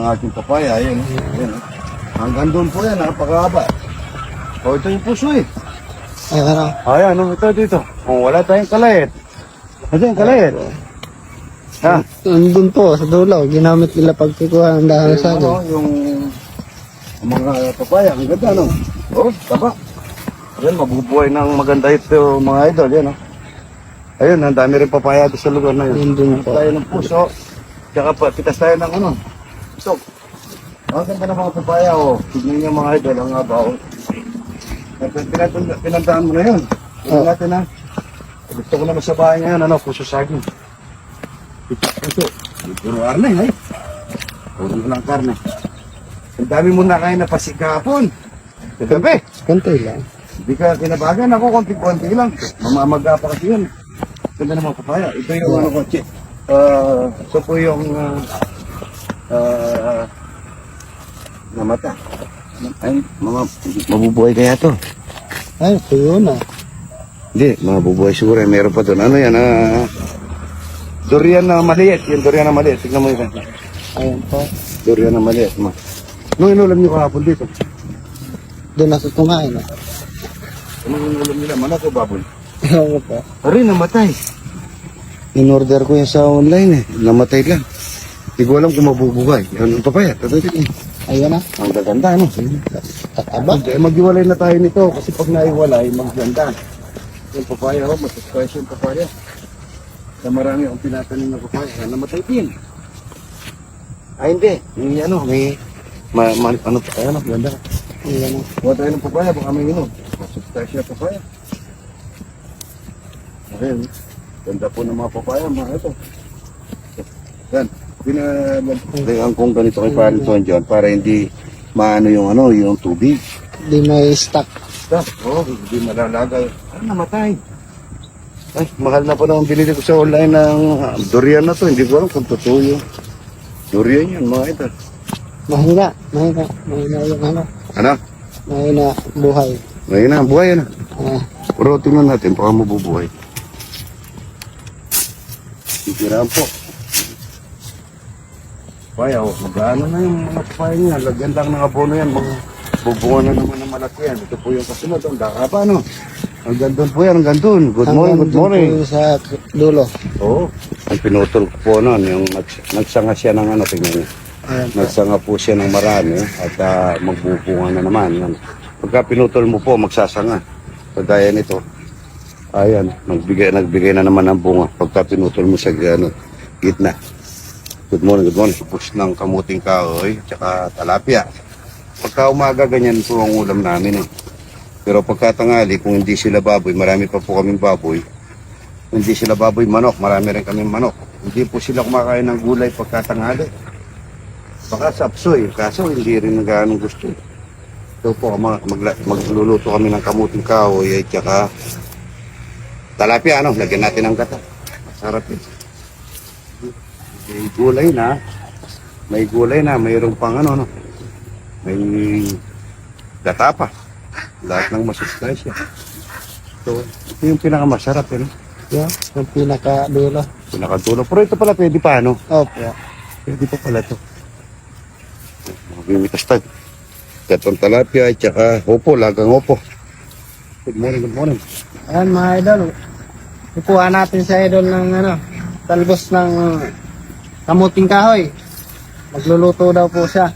ng ating papaya. Ayan, ayan. oh. Hanggang doon po yan, napakahaba. O, ito yung puso eh. Ay, ano? Ayan, ano, ito dito. Kung wala tayong kalayet. Ito yung kalayet. Ha? Nandun po, sa dulo. Ginamit nila pagkikuha ng dahon sa ano, akin. yung mga papaya, ang ganda, no? Oh, taba. Ayan, mabubuhay ng maganda ito, mga idol, yan, no? Ayun, ang dami rin papaya dito sa lugar na yun. Nandun po. tayo ng puso, tsaka pa, pitas tayo ng ano, puso. Ang ganda ng mga papaya, oh. Tignan niyo mga idol, ang haba, oh. Pinatanda- Pinandaan mo na yun. Tignan Oh. natin, ha. Gusto ko naman sa bahay ngayon, ano, puso saging. Puso. Puro arne, eh. Puro lang karne. Ang dami mo na kain na pasikapon. Kagabi. Konti lang. Hindi ka kinabagan ako, konti-konti lang. Mamamaga pa kasi yun. Ganda ng mga papaya. Ito yung ano ko. Uh, ito po yung uh, uh, namata. Ay, mga mabubuhay kaya to. Ay, tuyo na. Hindi, mabubuhay siguro. Meron pa doon. Ano yan? ah durian na maliit. Yung durian na maliit. Tignan mo yun. Ayan po. Durian na maliit. Ma. Nung inulam nyo kahapon dito. Doon na sa kumain. ah. Anong inulam nila? Manok o baboy? Ko po. Aray, namatay. In-order ko yan sa online eh. Namatay lang. Hindi ko alam kung mabubuhay. Yan ang papaya. Ayun na. Ang gaganda, ano? Tataba. Eh, maghiwalay na tayo nito kasi pag naiwalay, magganda. Yung papaya, oh, mataspice yung papaya. Na marami ang pinatanim na papaya. Ah, Namatay din. Ay, hindi. May ano, may... Ma, ma, ano pa ano, ganda. Ayun na. Huwag tayo ng papaya, baka may inom. Yung papaya. Ayun. Ganda po ng mga papaya, mga ito. Yan. Pinalagyan kong ganito kay Paring Ton John para hindi maano yung ano, yung tubig. Di may stock. Stop. Oo, oh, hindi malalagay. Ano namatay? Ay, mahal na pa naman binili ko sa online ng ah, durian na to. Hindi ko alam kung totoo yung durian yun, mga ito. Mahina. Mahina. Mahina yung ano. Ano? Mahina buhay. Ngayon na, buhay na. Ah, Pero tingnan natin, baka mabubuhay. Titirahan po. Papaya, oh, mag-ano na yung mga papaya niya. Lagyan lang ng abono yan. Mga bubungan na naman ng malaki yan. Ito po yung kasunod. Ang daka pa, no? Hanggang doon po yan, hanggang doon. Good morning, hanggang good morning. po Sa dulo. Oo. Ang pinutol ko po noon, yung nags- nagsanga siya ng ano, tingnan po. Nagsanga po siya ng marami at ah, magbubunga na naman. Yan. Pagka pinutol mo po, magsasanga. Kagaya nito. Ayan, nagbigay, nagbigay na naman ng bunga pagka pinutol mo sa ano, gitna. Good morning, good morning. Push ng kamuting kahoy, tsaka talapia. Pagka umaga, ganyan po ang ulam namin eh. Pero pagka tangali, kung hindi sila baboy, marami pa po kaming baboy. Kung hindi sila baboy, manok, marami rin kaming manok. Hindi po sila kumakain ng gulay pagka tangali. Baka sapsoy, kaso hindi rin nagano gusto. Ito po, mag, magla- magluluto kami ng kamuting kahoy at saka talapia, ano, lagyan natin ng gata. Masarap yun. May gulay na, may gulay na, mayroong pang ano, no? may gata pa. Lahat ng masustansya. So, ito yung pinakamasarap, yun. Yan. Yung pinaka dulo. Pinakatulog. Pero ito pala, pwede pa, ano? Opo. Pwede pa pala to. Magmimitas tag. Gatong talapia at saka opo, lagang opo. Good morning, good morning. Ayan mga idol. Kukuha natin sa idol ng ano, talbos ng kamuting kahoy. Magluluto daw po siya.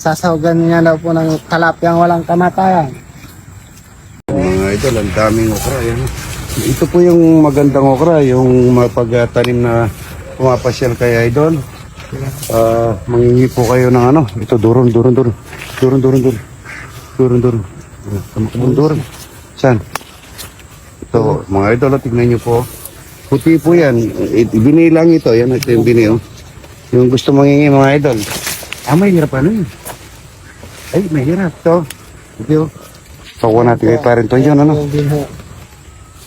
Sasahugan niya daw po ng talapyang walang kamatayan. Mga idol, ang daming okra. Yan. Ito po yung magandang okra, yung mapagtanim na pumapasyal kay idol. Ah, mangingi po kayo ng ano. Ito, duron, duron, duron. Duron, duron, duron. Duron, duron. Duron, duron. Saan? Ito, mga idol, oh, tignan nyo po. Puti po yan. Binilang ito. Yan, ito yung bini, oh. Yung gusto mangingi, mga idol. Ah, may hirap ano yun? Ay, may hirap. Ito. Ito. Pakuha natin kay parent to yun, ano?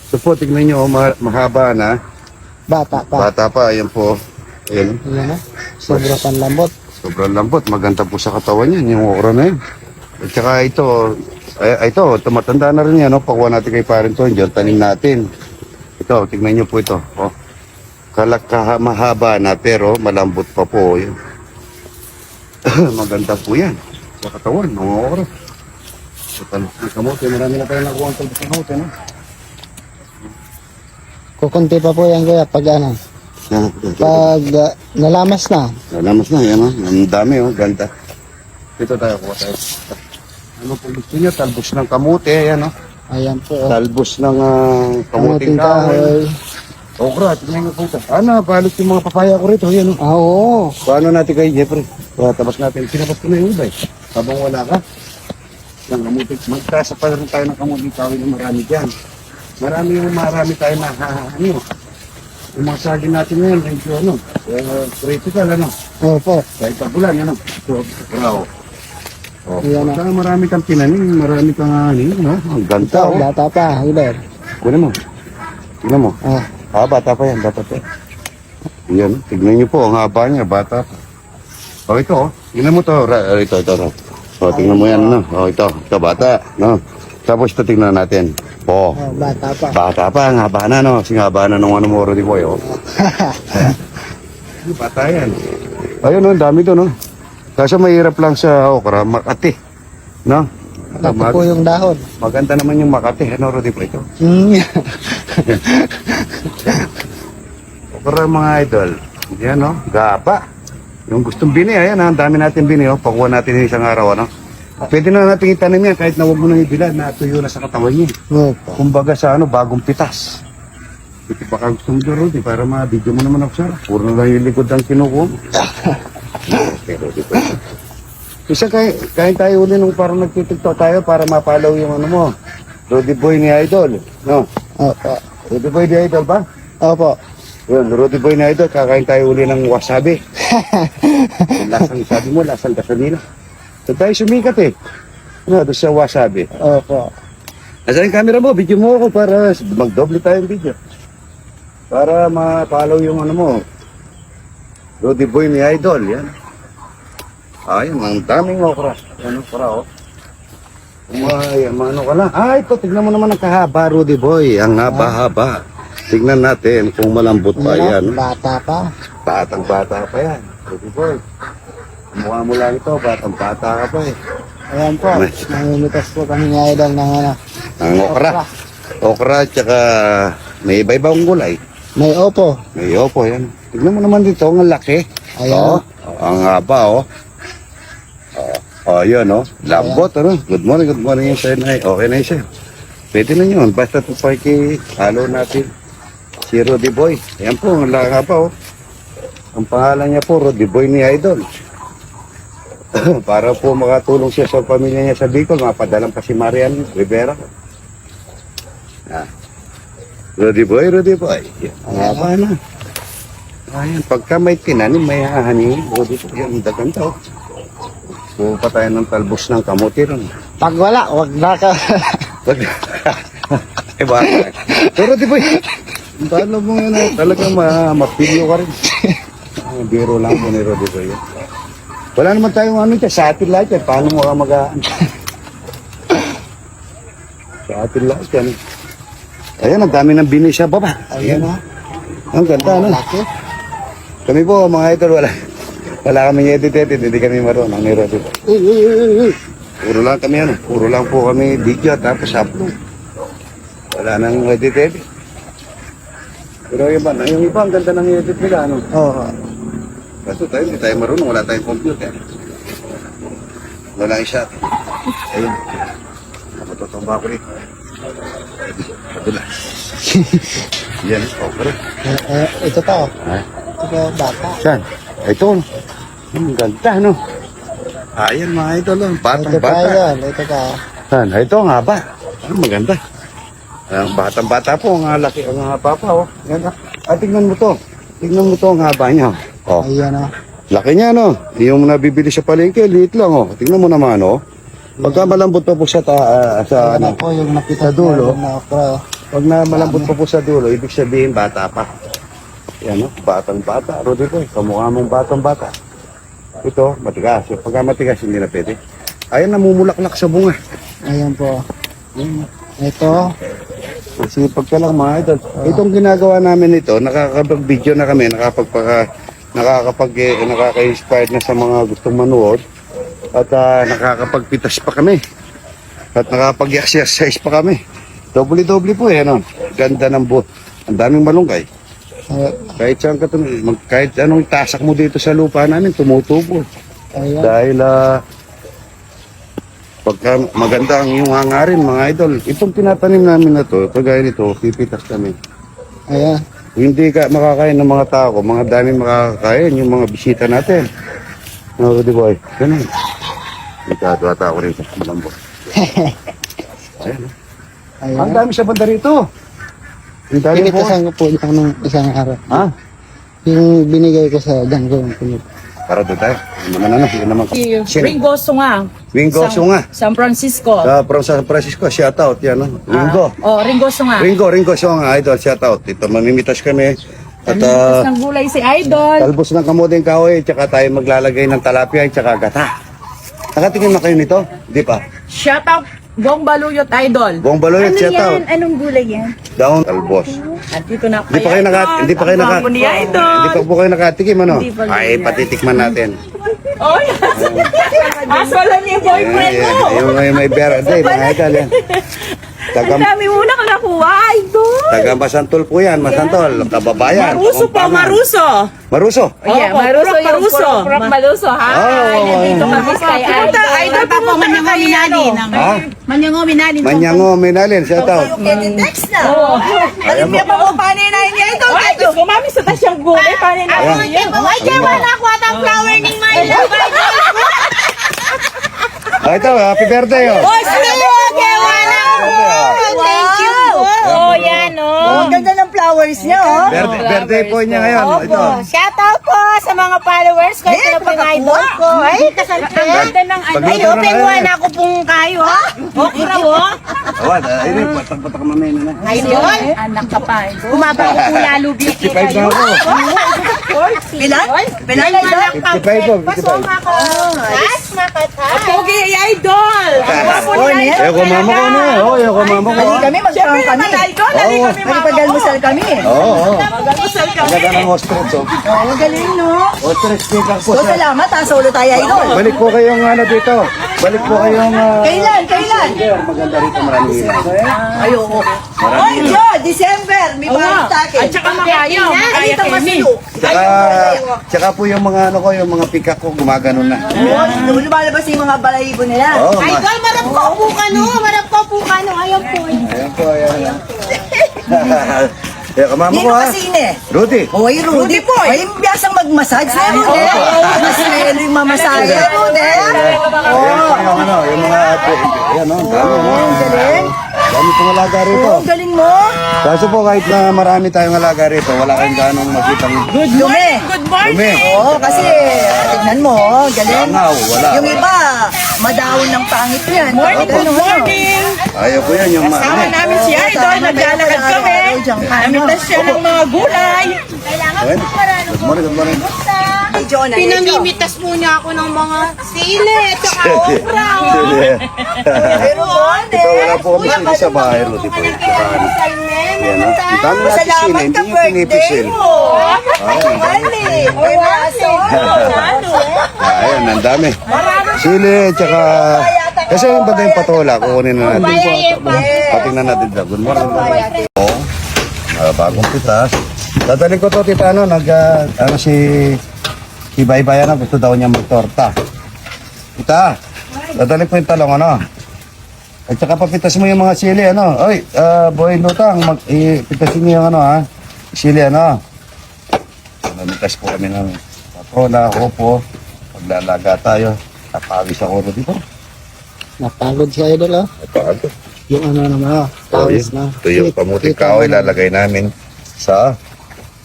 Ito po, tignan nyo, oh, ma- mahaba na. Bata pa. Bata pa, ayan po. Ayan. Yan na. Sobra panlambot. Sobrang lambot, maganda po sa katawan yan, yung okra na yan. At saka ito, ay, ay, ito, tumatanda na rin yan, no? Pakuha natin kay parent to, dyan, tanim natin. Ito, tignan nyo po ito. Oh. Kalak kaha- mahaba na, pero malambot pa po. Yan. Maganda po yan. Sa katawan, mga oras. Sa talbos ng kamote, marami na tayo nakuha ang talbos ng kamote, no? Kukunti pa po yan kuya pag ano, pag ah, nalamas na. Alamas na, yan, oh. Ang dami, oh. Ganda. Dito tayo, kuha tayo. Ano po gusto niyo? Talbos ng kamote, yan, oh. Ayan po. oh. Talbos ng uh, kamuting Kamuting kahoy. kahoy. Okra, tingnan niyo po ito. Ano, palos yung mga papaya ko rito, yan, oh. Ah, oo. Paano natin kay Jeffrey? Kaya tabas natin. Sinabas ko na yung iba eh. Habang wala ka. Ng kamuting. Magkasa pa rin tayo ng kamuting kahoy na marami dyan. Marami yung marami tayo na ha, ano. Yung mga saging natin ngayon, medyo ano, uh, critical ano. Opo. Kahit pagulan, ano. So, bravo. Oh, Yan, Saka marami kang tinanim, marami kang ano, no? Ang ganda, Ito, oh. bata pa, Hiler. Kunin mo. Tingnan mo. Ah, Ah, bata pa yan, bata pa. Yan, tignan niyo po, ang haba niya, bata pa. Oh, ito, oh. Tingnan mo to, ra- ito, ito, ito. Oh, tingnan mo yan, no? Oh, ito, ito, bata, no? Tapos ito, tingnan natin. Oh, oh, bata pa. bata pa, ang haba na, no? Sing haba na nung ano mo, Rudy Boy, oh. bata yan. Ayun, no, ang dami to, no? Kaso mahirap lang sa okra, makati. No? Ito Mag- po yung dahon. maganda naman yung makati, ano, Rudy Boy, ito. Mm. Okra mga idol. Yan no, gaba. Yung gustong bini, ayan ha, ang dami natin bini, oh. Pakuha natin yung isang araw, ano. Pwede na natin itanim yan kahit na huwag mo nang ibilad na tuyo na sa katawan niya. Opo. Kumbaga sa ano, bagong pitas. Ito pa ka gusto mo doon, Rudy, para ma-video mo naman ako sir. Puro na lang yung likod ang kinukuha. Pero di pa. Isa kaya, kaya tayo uli nung parang nagtitiktok tayo para mapalaw yung ano mo. Rudy Boy ni Idol. No? Opo. Rudy Boy ni Idol ba? Opo. Yun, Rudy Boy na ito, kakain tayo uli ng wasabi. Lasang sabi mo, lasang gasolina. So tayo sumikat eh. Ano, doon sa wasabi. Opo. Nasaan yung camera mo? Video mo ako para magdoble tayong video. Para ma-follow yung ano mo. Rudy Boy ni Idol, yan. Ayun, ang daming okra. Ano okra, oh. Umay, ano ka lang. Ah, ito, tignan mo naman ang kahaba, Rudy Boy. Ang haba-haba. Tignan natin kung malambot pa yan. Yan, bata pa. Batang bata pa yan. Rudy Boy. Mukha mo lang ito, batang bata ka pa eh. Ayan po. Nice. Nangingitas po kami ni Idol ng ano. Ang okra. Okra, tsaka may iba-ibang gulay. May opo. May opo yan. Tignan mo naman dito, ang laki. Ayan. Oh, ang haba, oh. Oh, oh yun, oh. Lambot, ano. Good morning, good morning yung sa'yo na Okay na yun sa'yo. Pwede na yun. Basta ito pa halo natin. Si Rudy Boy. Ayan po, ang laki haba, oh. Ang pangalan niya po, Rudy Boy ni Idol. Para po makatulong siya sa pamilya niya sa Bicol, mapadalang pa si Marian Rivera. Ah. Rudy Boy, Rudy Boy. Ang haba na. Ayan, pagka may tinanim, may hahanin. Rudy Boy, ang dagan to. Kuha pa tayo ng talbos ng kamuti ron. Pag wala, wag na ka. Wag. eh bakit? Pero di ba, paano mo yun, eh, talagang ma mapilyo ka rin. Ah, biro lang po ni Rodi Boy. Wala naman tayong ano dyan, sa atin lahat yan. Paano mo ka mag Sa atin lahat yan. Ayan, ang dami ng bini sa baba. Ayan o. Ang ganda, ano? Laki. Kami po, mga idol, wala. Wala kami edit-edit, hindi kami marunong uy, uy. Puro lang kami ano, puro lang po kami video tapos upload. Wala nang edit edit. Pero yung iba, yung iba ang ganda ng edit nila ano. Oo. Kaso tayo, hindi tayo marunong, wala tayong computer. Wala yung shot. Ayun. Nakatutumba ko rin. Padula. Yan, okay. Eh, eh, ito to. Ha? Ito to, bata. Saan? Ito. Ang ganda, no? Ayan mga idol, oh. batang Ito bata. yan. Ito pa. Saan? Ito ang haba. Ano maganda. Ang batang bata po, ang laki, ang haba pa, oh. Yan, ah. Ah, tingnan mo to. Tingnan mo to ang haba niya. Oh, Ayan o. laki niya, no? Yung nabibili sa palengke, liit lang, oh. Tingnan mo naman, oh. Pagka malambot pa po sa, ta, ah, sa ano, po yung nakita Sa dulo. Na pag na malambot pa po sa dulo, ibig sabihin bata pa. Yan, no? Batang bata. Rudy ko, kamukha mong batang bata. Ito, matigas. Yung pagka matigas, hindi na pwede. Ayan, namumulaklak sa bunga. Ayan po. Yan. Ito. Sipag ka lang mga idol. Itong ginagawa namin ito, nakakapag-video na kami, nakapagpaka, nakakapag eh, nakaka-inspired na sa mga gustong manood at ah, nakakapagpitas pa kami at nakakapag-exercise pa kami. Doble-doble po eh, ano? Ganda ng boat. Ang daming malunggay. Ay, Kahit saan ka tum- mag, kahit anong tasak mo dito sa lupa namin, tumutubo. ayan. Dahil ah, pagka maganda ang iyong hangarin, mga idol, itong tinatanim namin na to, kagaya nito, pipitas kami. Ayan. Hindi ka makakain ng mga tao, mga dami makakain, yung mga bisita natin. No, di boy, ganun. Ikado ata ako rito, malambot. Ayan, oh. Ayan. Ang dami sa banda rito. Ang dami po. Pinitasan ko po ito nung isang araw. Ha? Yung binigay ko sa Danggo. Para doon tayo. Ano naman ano, yun naman. Sino? Ringo Sunga. Wingo San- Sunga. San Francisco. Sa from San Francisco, shout out yan. No? Wingo. Oh, Ringo Sunga. Ringo, Ringo Sunga, idol, shout out. Ito, mamimitas kami. At ah, ng gulay si Idol. talbos ng kamudeng kahoy, tsaka tayo maglalagay ng talapia, tsaka gata. Nakatingin na kayo nito? Di pa. Shout out Bong Baluyot Idol. Buong baloy, shout out. Anong gulay yan? Down, talbos. At dito na Hindi pa kayo naka, hindi pa kayo naka, hindi pa po kayo nakatikim, ano? Ay, patitikman natin. Oh, yes. Aso lang yung boyfriend mo. Yung may, may birthday, mga idol, yan. Taga, Ang dami mo na nakuha, Idol. taga Masantol po yan, Masantol, kababayan. Maruso po. Maruso. Maruso. Yeah, Maruso yung Maruso. Prok Maruso. Hi. Oh, Nandito oh, kami kay Pumunta, Idol. idol, pumunta ka kay ano. Ha? Manyango, minalin. Manyango, Minalin, shout out. Text na. Oo. Ayan mo. pa mo, paano na yun ito? Ay, Diyos ko, mami, sa tasyang gulay. Paano na Ayan. yan? Ay, kaya wala ko at ang flower ni my love. Ah, ito, happy birthday, oh. Boy, sino? Kaya wala ko. Thank you. Oh, yan, oh. Ang ganda ng flowers niya, oh. Birthday, birthday po niya ngayon. Ito. Shout out po sa mga followers ko. Ito na pang idol ko. Ay, kasal ka. Ganda ng ano. Pagluto Ay, na open kayo. one ako pong kayo, ha? Okra, oh. Awad, ay, ay, patak-patak mamay na na. Idol. Anak ka pa, Idol. Bumaba ko po lalo beauty 55 na kayo. ako. Pilan? Pilan, idol? 55 po, 55. ako. Mas makatay. Pogi, Idol. Ang Oh, ni. Eh, kung mama ko eh. Oh, kung mama ko. Hindi kami, Siyempre magkakaroon kami. naman, Idol. Oo. kami mama ko. Magpag-almusal kami. Oo, oo. Mag-almusal kami. Ang ganda ng ostrich, oh. Oh, galing, no? Ostrich lang po So, salamat, ha? Solo tayo, idol. Balik po kayong ano dito. Balik po kayong... ah, Kailan? Kailan? Maganda rito maraming ilaw. Ayoko. Oy, Maraming ilaw. Jo, December, may Oo. parang sa akin. At saka makaya, makaya Dito masulo. Tsaka, tsaka po yung mga ano ko, yung mga pikak ko, gumagano na. Oh, lumalabas yung mga balahibo nila. Oo, ma- Idol, marap ko po ka, no? Marap ko po ka, no? Ayaw po. Ayan po, ayan. Eh, kamama Hindi ko mo ha. kasi eh. Rudy. Hoy, Rudy po. Ay, biyasang mag-massage na, Rudy. Mas lelo yung mamasaya, Rudy. Ayan po yung ano, yung mga ate. Ayan, oh, ang dami. Oh, ang galing. Dami pong alaga rito. Oh, ang galing mo. Kaso po kahit na marami tayong alaga rito, wala kayong ganong makitang Good morning. Good morning. dumi. Oo, kasi tignan mo, oh, galing. Langaw, wala. Yung iba, madawon ng pangit yan. Morning, Ano, good ano? morning. Ayaw ko yan, yung ma- Kasama ano. namin si Idol. Naglalakad kami. Namitas siya ng mga gulay. Ayan. Good morning, good morning. Hey, Jonah, Pinamimitas po niya ako ng mga sili at saka okra. Sige. Pero Ito, wala po kami sili sa bahay, Rudy po. Ano. Yan, oh. Ang dami natin sili, hindi yung pinipisil. aso. Ayan, ang dami. Sili, tsaka... Kasi yung banda yung patola, kukunin na natin. Patingnan natin daw. Good morning. Oo. Ah, bagong pitas. Dadalhin ko to, tita, ano, nag, ah, ano si, si Baybay, ano, gusto daw niya magtorta. Tita, dadalhin ko yung talong, ano. At saka papitas mo yung mga sili, ano. Oy, ah, boy lutang, mag, ipitasin niyo yung ano, ha. Sili, ano. Namitas po kami ng patola, opo. Paglalaga tayo. Napawis ako dito. Napagod si Idol, oh. Napagod. Yung ano naman, oh. Tawis na. Ito yung pamuting kahoy lalagay namin sa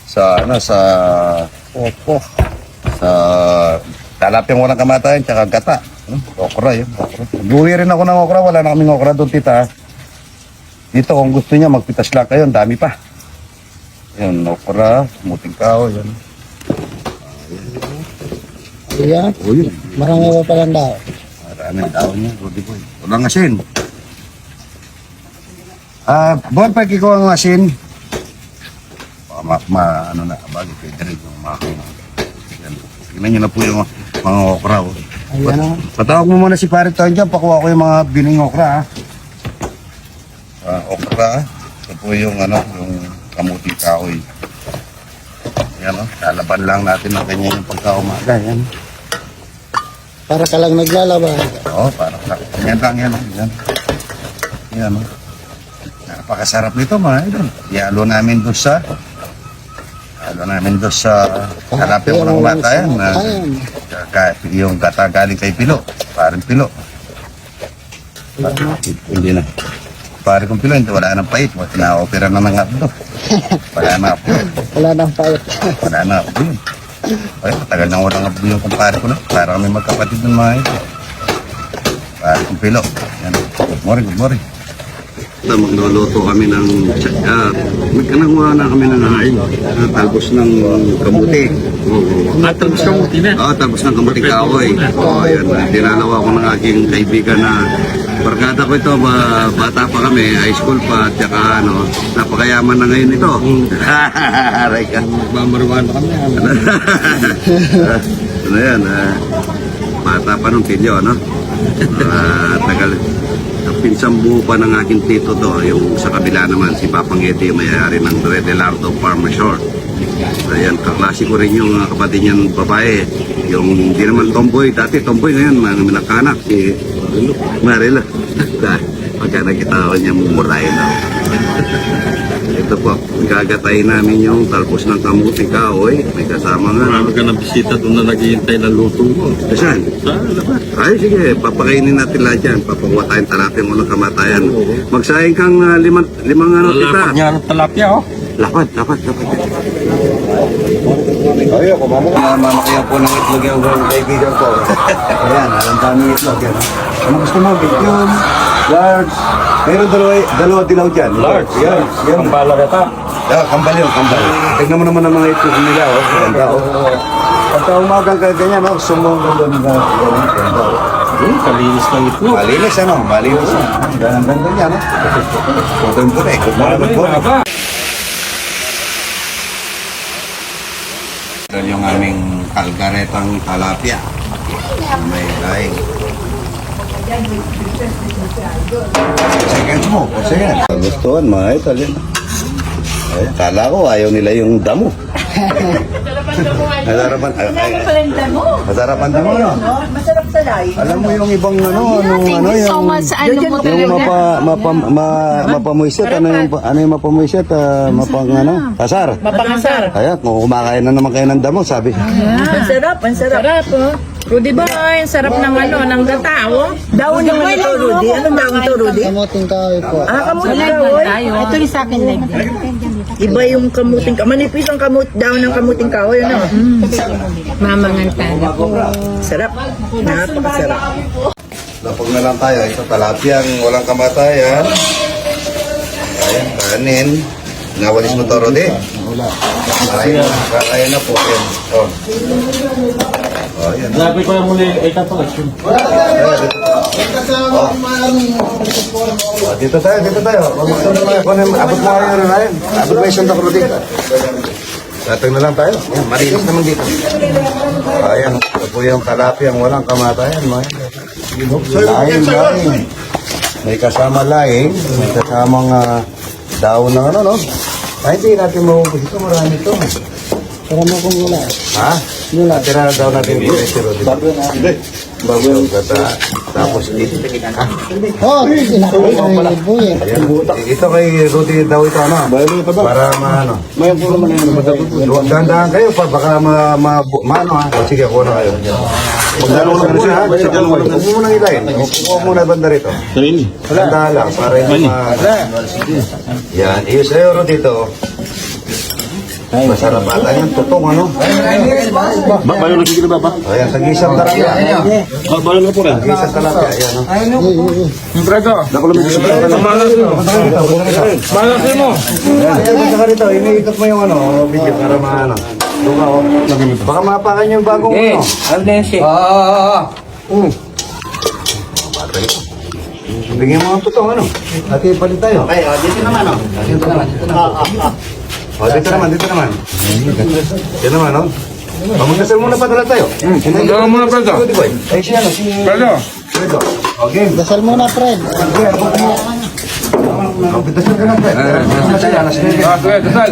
sa ano sa Opo. Sa talapyang walang kamatayan tsaka gata. Hmm, Okra yun. Okra. Buwi rin ako ng okra. Wala na kaming okra doon tita. Dito kung gusto niya magpitas lang kayo. Ang dami pa. Yan, okra, muting kahoy. Yan. Ayan. O yun. Marami pa palang daw. Maraming daon niya, Rudy Boy. Walang asin. Ah, bon, pag ikaw ang asin, ma, ma, ano na, bagay, pwede rin yung makina. Tingnan nyo na po yung mga okra. Oh. Ayan o. Patawag mo muna si Pare Toy dyan. Pakuha ko yung mga bining okra. Ha? Ah, okra. Ito po yung ano, yung kamuting kahoy. Yan o. Lalaban lang natin ang kanya yung pagkaumaga. Yan. Para ka lang naglalaba. Oo, para sa Yan lang yan. oh. Yan. Yan o. Napakasarap nito mga idol. Ialo namin doon sa Ialo namin doon sa Harapin ko ng bata yan. na Ayan. ka- yung gata galing kay Pilo. Parang Pilo. Hindi na. Pare kong Pilo, hindi wala nang pait. Na-opera na ng abdo. Wala na po. Wala nang payat. Wala na abdo yun. Ay, matagal na walang abdo yung kumpare ko na. Para kami magkapatid ng mga ito. Pare kong Pilo. Yan. Good morning, good morning. Ito, magluluto kami ng uh, magkanang na kami ng uh, talbos ng kamuti. At talbos ng muti na. Oo, tapos ng kamuting kahoy. Oo, yan. Dinalaw ako ng aking kaibigan na barkada ko ito, ba, bata pa kami, high school pa, at saka ano, napakayaman na ngayon ito. Aray ka. Mamarwan kami. ano yan, ah, bata pa nung pilyo, no? Ah, tagal. Ang pinsang buo pa ng aking tito to, yung sa kabila naman, si Papang yung mayayari ng Redelardo Farm Resort. Ayan, kaklase ko rin yung uh, kapatid niyang babae. Yung hindi naman tomboy, dati tomboy ngayon, mga minakanak, si Marila. Pagka nakita ko niya, mumurahin ako. Ito po, gagatayin namin yung talpos ng kamuti kahoy. May kasama nga. Marami ka ng bisita doon na naghihintay ng luto mo. Saan? Sa labas. Ay, sige, papakainin natin lahat yan. Papakuha tayong talapin mo ng kamatayan. Magsayang kang uh, limang, limang ano kita. pa niya ng talapia, oh. Lapad, lapad, lapad. Ayaw, kumamo. Uh, mamakayan po ng itlog yung mga kaibigan ko. Ayan, alam dami itlog yan. Ano gusto mo? Medium, large. Meron dalawa, dalawa dilaw dyan. Large. Yan, yan. Ang bala ka ta. Ah, kambal yun, kambal. Tignan mo naman ang mga itlog nila, oh. Ganda, oh. Pagka umagang ka ganyan, oh, sumong doon na. Ganda, oh. Hmm, kalinis ng itlog. Malinis, ano? Malinis. Ang ganda niya, no? Putong po eh. Morning. Aba. Ito yung aming kalgaretang talapia. May laing. Seconds mo, o seconds. Gustuhan mga yun. Ay, kala ko ayaw nila yung damo. Masarapan, ay, ay, ay. Masarapan damo, no? Masarap sa live. Alam mo yung ibang ano, nung ano, yung... ano mo Yung mapa, mapa, ma, mapamuisit, ano yung, ano yung mapamuisit, uh, mapang ano, kasar. Mapangasar. Kaya kung kumakain na naman kayo ng damo, sabi. Ang sarap, ang sarap. Sarap, oh. Ba, ang sarap ng ano, ng gatao. Daon ng ano to, Rudy? Anong daon to, Rudy? Kamuting kahoy po. Ah, kamuting kahoy. Ito rin sa akin live. Iba yung kamuting kahoy. Manipis ang kamut, daon ng kamuting kahoy, ano? Mamangan tayo. Sarap. Napakasarap. Lapag na lang tayo. Ito talapyang walang kamatayan. Ayan, kanin. Nawalis mo to, Rodi? Wala. Kakain na po. Ayan. Oh. Oh, ayan. Sabi ko yung muli, ay tapos. Oh, dito tayo, dito tayo. Magmusta na tayo. Abot mo kayo rin ayun. Abot mo yung sundak, Rodi. Datang na lang tayo. Ayan, marilis naman dito. Ayan, ito po yung talapyang walang kamatayan. Laing, laing. May kasama laing, may kasamang uh, daon ng ano, no? Ay, hindi natin maubos ito. Marami ito. Para mo kung wala. Ha? Wala. Tira na daw natin dito. Bago na. Bago yung gata. Tapos dito. Ah, Oh, sinakay ng buhay. ayan. Ito kay Rudy daw ito, ano? Para maano. May puro man yung Luwag dahan kayo pa, baka ma, ma, maano ha. Sige, ako na kayo. Magdalo lang siya ha. Huwag mo muna ilayin. Huwag mo muna banda rito. Sarili. Tanda lang, para hindi ma... Yan, iyo sa'yo ro dito. Masarap ata yan, tutong ano. Ba, bayo lang sige na ba? Ayan, sa gisang talapia. Ba, bayo lang po rin. Gisang talapia, ayan o. Yung predo. Naku lang sa predo. Malas mo. Malas mo. Ayan, punta ka rito. Iniikot mo yung ano, video para maano. Doon ka, oh. Baka mapakan yung bagong ano. Bigyan mo ang tutong ano. Ate, palit tayo. Okay, oh, dito naman oh. Dito naman, dito naman. Oh, dito naman, dito naman. Dito naman, oh. Oh, Magdasal muna pa talaga tayo. Hmm, Magdasal muna, Pedro. Ay, siya, ano, si... Pedro. Pedro. Okay. Dasal muna, Fred. Magdasal ka lang, Fred. Ah, sige, dasal.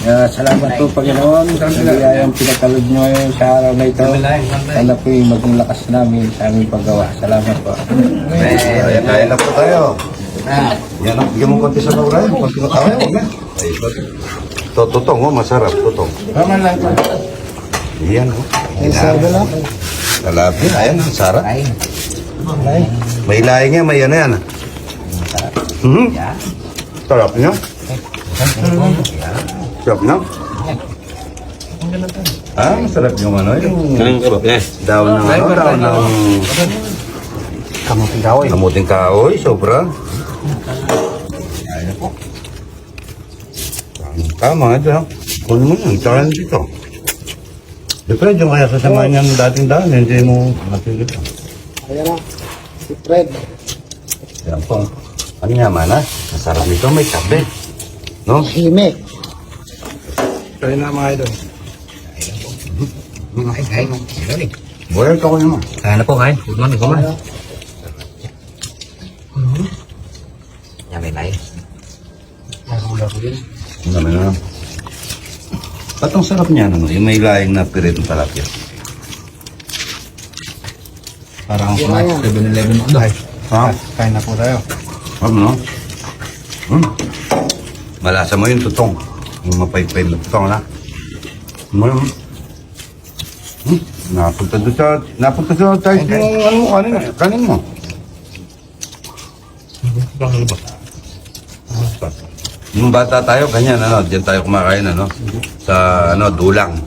Uh, salamat po Panginoon sa biyayang niyo ngayon sa araw na ito. Sana po'y maging lakas namin sa aming paggawa. Salamat po. Ayan, na po tayo. Yan ang bigyan mo konti sa nauray. Konti tayo. Huwag na. Ay, ito, tutong, oh, masarap, tutong. Tama lang po. Yan, oh. Ay, sabi lang. Talapia, ayan, ang sarap. May lahi niya, may ano yan. Hmm? Sarap niya. Sarap niya. Ah, masarap yung ano, yung daw ng ano, daw ng Kamuting kahoy. kamuting kahoy, sobra. Tama, ito. Kunin mo yan, tsaka yan dito. Depende yung kaya sasamahan niyan dating daan, hindi mo matigil. Ayan na. Si Fred. Yan po. Ano nga man, ha? Masarap nito, may kape. No? Hime. Kaya na mga idol. Boy, ito ko naman. Kaya na po kain. Good morning, kumain. Yummy, Ano? Ba't ang sarap niya, ano? Yung may laing na piritong talapia. Parang kumain. 7-Eleven mo dahil. Ha? Kain na po tayo. Ano, no? Hmm? Malasa mo yung tutong. Yung mapaypay na tutong, na? Hmm? Hmm? Napunta doon sa... Napunta sa tayo yung ano mo, kanin, kanin mo. Nung bata tayo, ganyan, ano, diyan tayo kumakain, ano, sa, ano, dulang.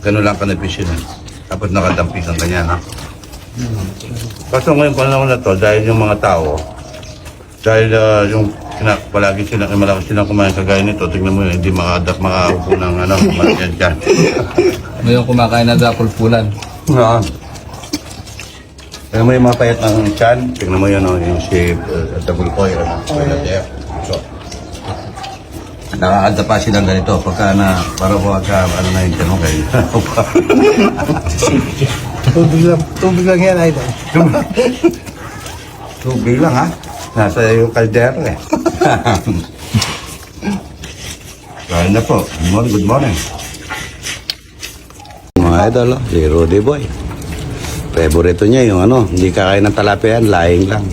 Ganun lang kanapisyon, eh. Tapos nakadampis ang ganyan, ha. Kaso ngayon panahon na to, dahil yung mga tao, dahil ah, yung kina, palagi sila, eh, malaki silang kumain kagaya nito, tingnan mo yun, hindi makaadap, makaupo ng, ano, malagyan dyan. Ngayon kumakain na dapulpulan. Oo. Tingnan mo yung mga payat ng chan, tingnan mo yun, oh, yung si uh, Double Coy, ano, so, Nakakadap pa silang ganito pagka na para po pagka ano na yung tanong kayo. Tubig lang, tubig lang yan, idol. Tubig lang ha. Nasa yung kaldero eh. Kain na po. Good morning, good morning. Mga idol, oh, si Rudy Boy. Favorito niya yung ano, hindi kakain ng talapia yan, laing lang.